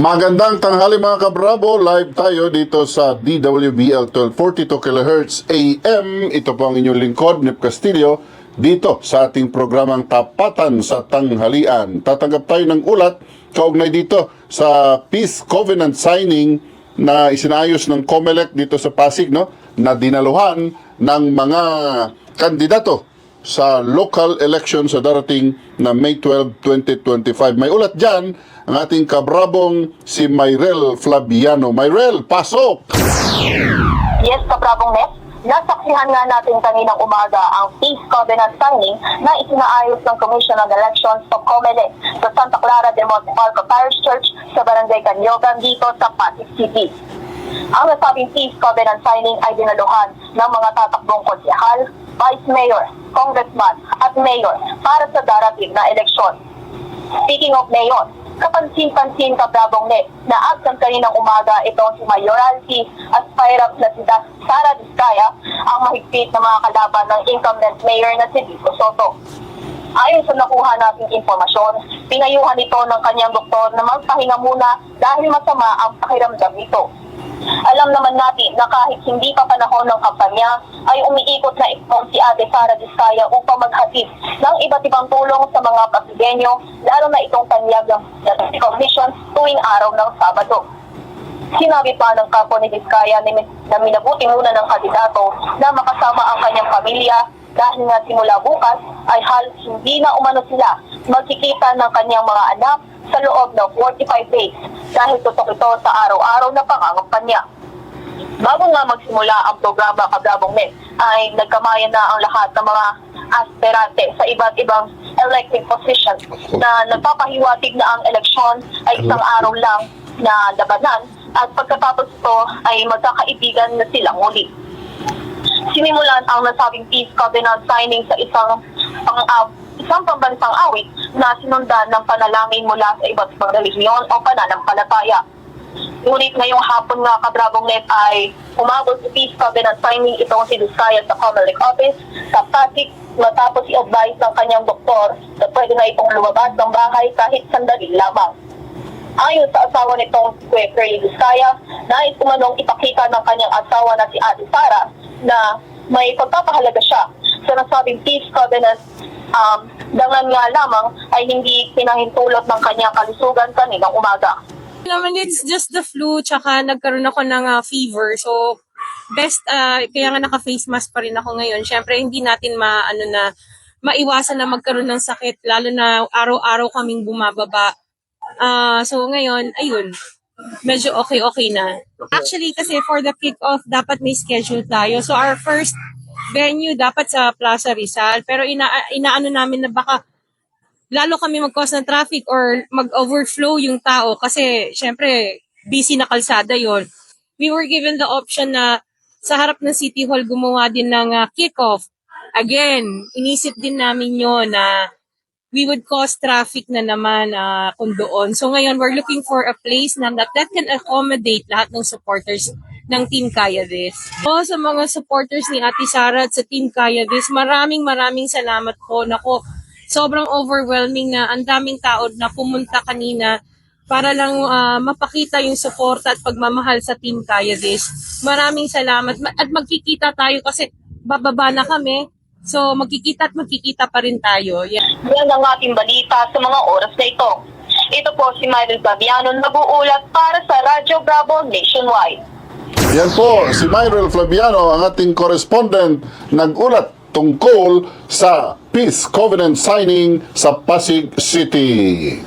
Magandang tanghali mga kabravo, live tayo dito sa DWBL 1242 kHz AM. Ito po ang inyong lingkod, Nip Castillo, dito sa ating programang Tapatan sa Tanghalian. Tatanggap tayo ng ulat kaugnay dito sa Peace Covenant signing na isinayos ng COMELEC dito sa Pasig, no? na dinaluhan ng mga kandidato sa local election sa darating na May 12, 2025. May ulat dyan ang ating kabrabong si Myrel Flaviano. Myrel, pasok! Yes, Kabrabong Net. Nasaksihan nga natin kaninang umaga ang Peace Covenant signing na isinaayos ng Commission on Elections o COMELEC sa Santa Clara de Monte Marco Parish Church sa Barangay Canyogan dito sa Pasig City. Ang nasabing Peace Covenant signing ay dinaluhan ng mga tatakbong konsehal, vice mayor, congressman at mayor para sa darating na eleksyon. Speaking of mayor, kapansin-pansin ka Brabong Net na absent kaninang umaga itong si Mayoralty aspirant na si Sara Vizcaya ang mahigpit na mga kalaban ng incumbent mayor na si Vico Soto. Ayon sa nakuha nating impormasyon, pinayuhan ito ng kanyang doktor na magpahinga muna dahil masama ang pakiramdam nito. Alam naman natin na kahit hindi pa panahon ng kampanya, ay umiikot na ito si Ate Sara Vizcaya upang maghatid ng iba't ibang tulong sa mga Pasigenyo, lalo na itong tanyag ng recognition tuwing araw ng Sabado. Sinabi pa ng kapo ni Vizcaya na minabuti muna ng kandidato na makasama ang kanyang pamilya dahil nga simula bukas ay halos hindi na umano sila magkikita ng kanyang mga anak sa loob ng 45 days dahil tutok ito sa araw-araw na pangangampanya. Bago nga magsimula ang programa Kablabong Net, ay nagkamayan na ang lahat ng mga aspirante sa iba't ibang elected positions na nagpapahiwatig na ang eleksyon ay isang araw lang na labanan at pagkatapos ito ay magkakaibigan na silang muli. Sinimulan ang nasabing peace covenant signing sa isang pang isang pambansang awit na sinundan ng panalangin mula sa iba't ibang relihiyon o pananampalataya. Ngunit ngayong hapon nga kabrabong net ay umabot sa peace covenant signing itong si Vizcaya sa Comelec Office sa Pasig matapos i-advise ng kanyang doktor na pwede na itong lumabas ng bahay kahit sandali lamang. Ayon sa asawa nitong Curly Vizcaya, nais umanong ipakita ng kanyang asawa na si Ate Sara na may pagpapahalaga siya sa nasabing peace covenant um, dangan nga lamang ay hindi pinahintulot ng kanyang kalusugan kaninang umaga. naman it's just the flu tsaka nagkaroon ako ng ah, fever. So best ah, kaya nga naka face mask pa rin ako ngayon. Syempre hindi natin ma ano na maiwasan na magkaroon ng sakit lalo na araw-araw kaming bumababa. Ah, so ngayon ayun medyo okay okay na. Actually kasi for the kick off dapat may schedule tayo. So our first venue dapat sa Plaza Rizal pero ina inaano namin na baka lalo kami mag-cause ng traffic or mag-overflow yung tao kasi syempre busy na kalsada yon. We were given the option na sa harap ng City Hall gumawa din ng uh, kickoff. Again, inisip din namin yon na we would cause traffic na naman ah, kung doon. So ngayon, we're looking for a place na that, that can accommodate lahat ng supporters ng Team Kaya This. O sa mga supporters ni Ate Sara at sa Team Kaya This, maraming maraming salamat po. Nako, sobrang overwhelming na ang daming tao na pumunta kanina para lang ah, mapakita yung suporta at pagmamahal sa Team Kaya This. Maraming salamat Ma- at magkikita tayo kasi bababa na kami. So magkikita at magkikita pa rin tayo. Yeah. Yan ang ating balita sa mga oras na ito. Ito po si Myril Babiano nag-uulat para sa Radyo Bravo Nationwide. Yan po, si Myrel Flaviano, ang ating correspondent, nag-ulat tungkol sa peace covenant signing sa Pasig City.